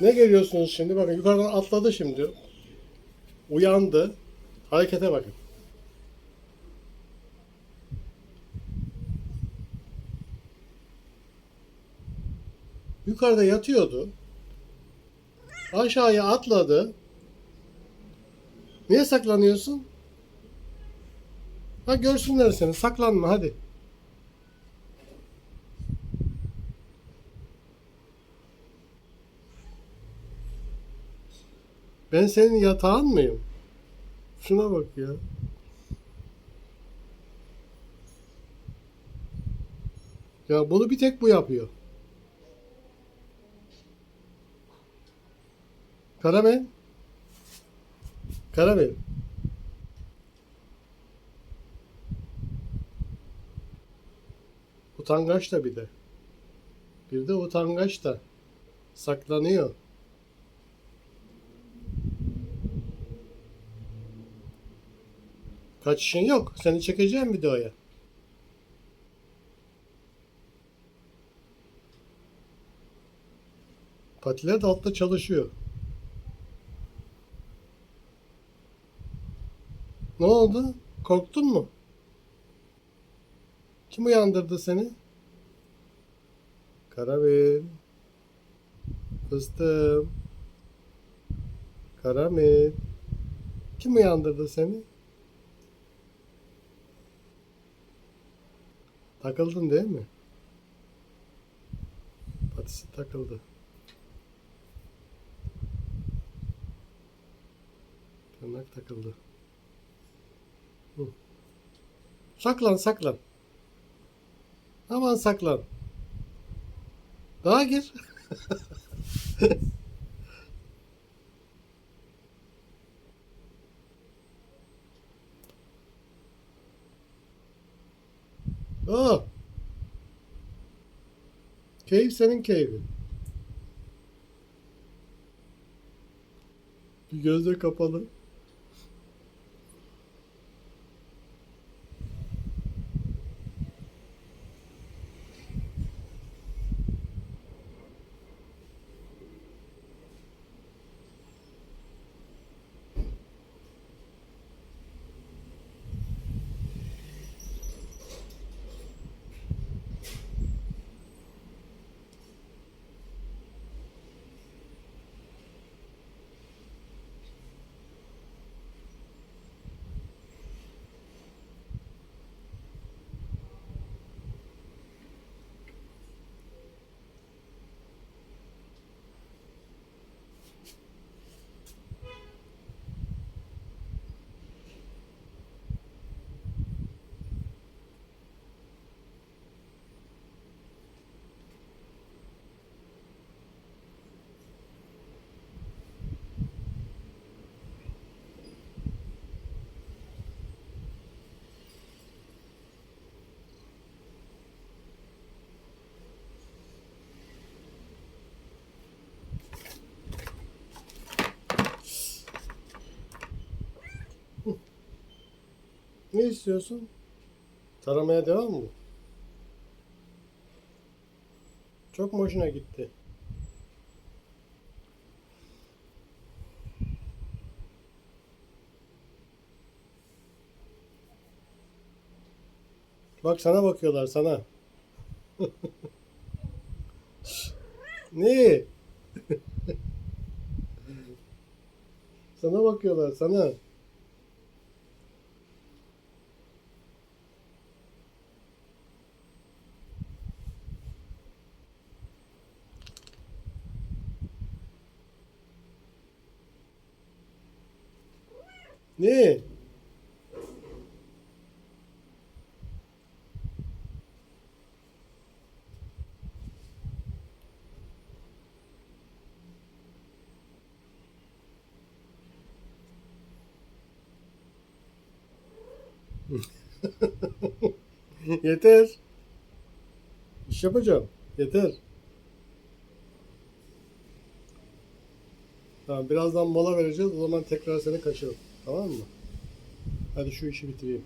Ne görüyorsunuz şimdi? Bakın yukarıdan atladı şimdi. Uyandı. Harekete bakın. Yukarıda yatıyordu. Aşağıya atladı. Niye saklanıyorsun? Ha görsünler seni. Saklanma hadi. Ben senin yatağın mıyım? Şuna bak ya. Ya bunu bir tek bu yapıyor. Karamel. Karamel. Utangaç da bir de. Bir de utangaç da. Saklanıyor. Kaçışın yok. Seni çekeceğim videoya. Patiler de altta çalışıyor. Ne oldu? Korktun mu? Kim uyandırdı seni? Karamel. Fıstığım. Karamel. Kim uyandırdı seni? Takıldın değil mi? Patisi takıldı. Tırnak takıldı. Hı. Saklan saklan. Aman saklan. Daha gir. Aa. Keyif senin keyfin. Bir gözle kapalı. Ne istiyorsun? Taramaya devam mı? Çok mu hoşuna gitti? Bak sana bakıyorlar sana. ne? sana bakıyorlar sana. Ne? Yeter. İş yapacağım. Yeter. Tamam birazdan mola vereceğiz. O zaman tekrar seni kaçırırım. Tamam mı? Hadi şu işi bitireyim.